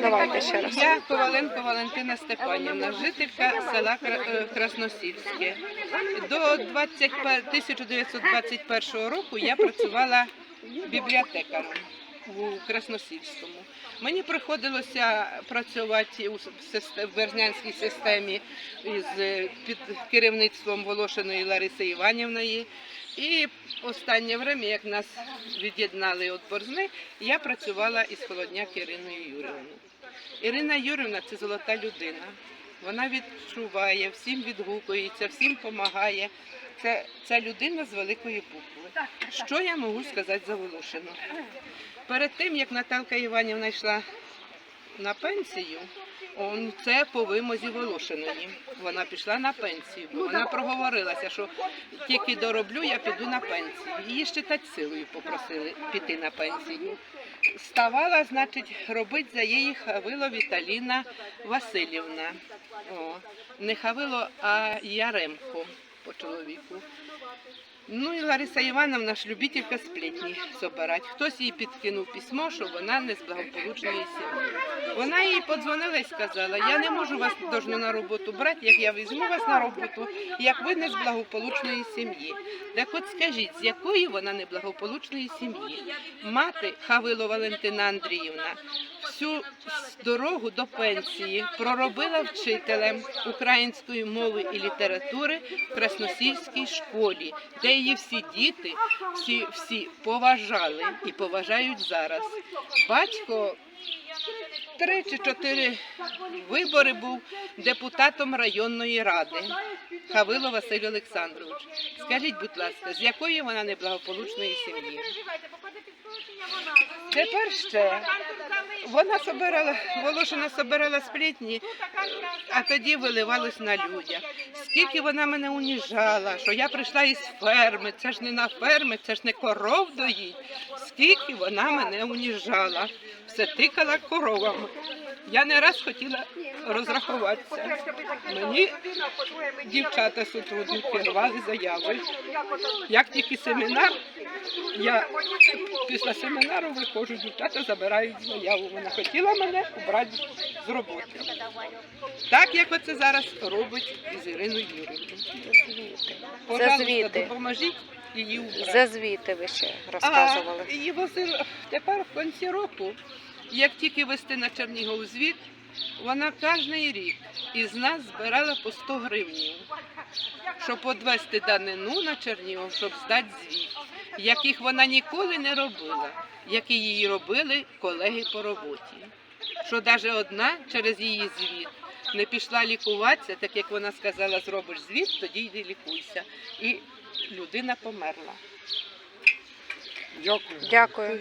Давайте ще раз. Я Коваленко Валентина Степанівна, жителька села е, Красносільське. До 21 1921 року я працювала бібліотекарем у Красносільському. Мені приходилося працювати у систе- в Берзнянській системі із е, під керівництвом Волошиної Лариси Іванівної. І останнє время, як нас від'єднали від Борзни, я працювала із Холодняк Іриною Юрівною. Ірина Юрівна це золота людина. Вона відчуває, всім відгукується, всім допомагає. Це, це людина з великої букви. Що я можу сказати за Волошину? Перед тим, як Наталка Іванівна йшла на пенсію, он, це по вимозі Волошиної. Вона пішла на пенсію, бо вона проговорилася, що тільки дороблю, я піду на пенсію. Її ще та силою попросили піти на пенсію. Ставала, значить, робити за її Хавило Віталіна Васильівна. О, не Хавило, а Яремко по чоловіку. Ну і Лариса Івановна ж любителька сплетні собирати. Хтось їй підкинув письмо, що вона не з благополучної сім'ї. Вона їй подзвонила і сказала, я не можу вас должну на роботу брати, як я візьму вас на роботу, як ви не з благополучної сім'ї. Так от скажіть, з якої вона неблагополучної сім'ї? Мати Хавило Валентина Андріївна всю дорогу до пенсії проробила вчителем української мови і літератури в Красносільській школі, де її всі діти всі, всі поважали і поважають зараз. Батько три чи чотири вибори був депутатом районної ради Хавило Василь Олександрович. Скажіть, будь ласка, з якої вона неблагополучної сім'ї? Тепер ще вона собирала, Волошина собирала сплітні, а тоді виливалось на людях. Скільки вона мене уніжала, що я прийшла із ферми, це ж не на ферми, це ж не коров доїть. Скільки вона мене уніжала, все тикала коровами. Я не раз хотіла розрахуватися. Мені дівчата сотрудники рвали заяви. Як тільки семінар, я після семінару виходжу, дівчата забирають заяву. Вона хотіла мене убрати з роботи. Так як оце зараз робить із Іриною Юрівною. Пожалуйста, допоможіть її. За звіти ви ще А розказували. і возили тепер в кінці року, як тільки вести на Чернігов звіт, вона кожен рік із нас збирала по 100 гривнів, щоб відвести данину на Чернігов, щоб здати звіт, яких вона ніколи не робила, які її робили колеги по роботі. Що навіть одна через її звіт не пішла лікуватися, так як вона сказала, зробиш звіт, тоді йди лікуйся. І людина померла. Дякую.